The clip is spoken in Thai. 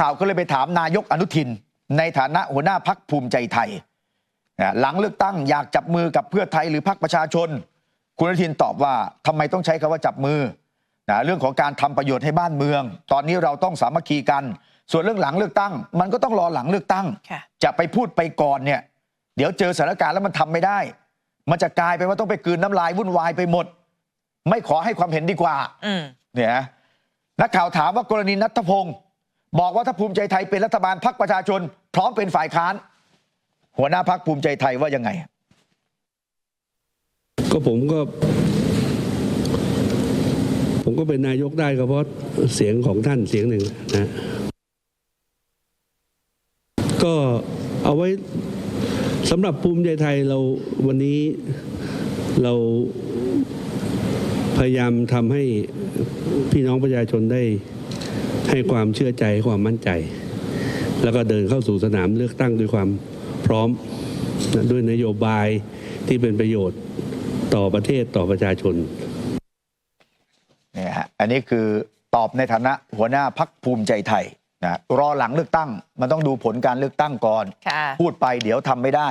ข่าวก็เลยไปถามนายกอนุทิน ในฐานะหัวหน้าพักภูมิใจไทยนะหลังเลือกตั้งอยากจับมือกับเพื่อไทยหรือพักประชาชน คุณอนุทินตอบว่าทำไมต้องใช้คำว่าจับมือนะเรื่องของการทำประโยชน์ให้บ้านเมือง ตอนนี้เราต้องสามัคคีกัน ส่วนเรื่องหลังเลือกตั้ง มันก็ต้องรอหลังเลือกตั้งค่ะจะไปพูดไปก่อนเนี่ยเดี๋ยวเจอสถานการณ์แล้วมันทำไม่ได้ มันจะกลายเป็นว่าต้องไปกลืนน้ำลายวุ่นวายไปหมด ไม่ขอให้ความเห็นดีกว่าอืมเนี่ยนะนักข่าวถามว่ากรณีนัทพงศ์ บอกว่าถ้าภูมิใจไทยเป็นรัฐบาลพักประชาชน พร้อมเป็นฝ่ายค้าน หัวหน้าพักภูมิใจไทยว่ายังไง ก็ผมก็ ผมก็เป็นนายกได้ก็เพราะเสียงของท่านเสียงหนึ่งนะก็เอาไว้สำหรับภูมิใจไทยเราวันนี้เราพยายามทำให้พี่น้องประชาชนได้ ให้ความเชื่อใจความมั่นใจ แล้วก็เดินเข้าสู่สนามเลือกตั้งด้วยความพร้อมนะด้วยนโยบายที่เป็นประโยชน์ต่อประเทศต่อประชาชนเนี่ยฮะอันนี้คือตอบในฐานะหัวหน้าพักภูมิใจไทยนะรอหลังเลือกตั้ง มันต้องดูผลการเลือกตั้งก่อนค่ะพูดไปเดี๋ยวทำไม่ได้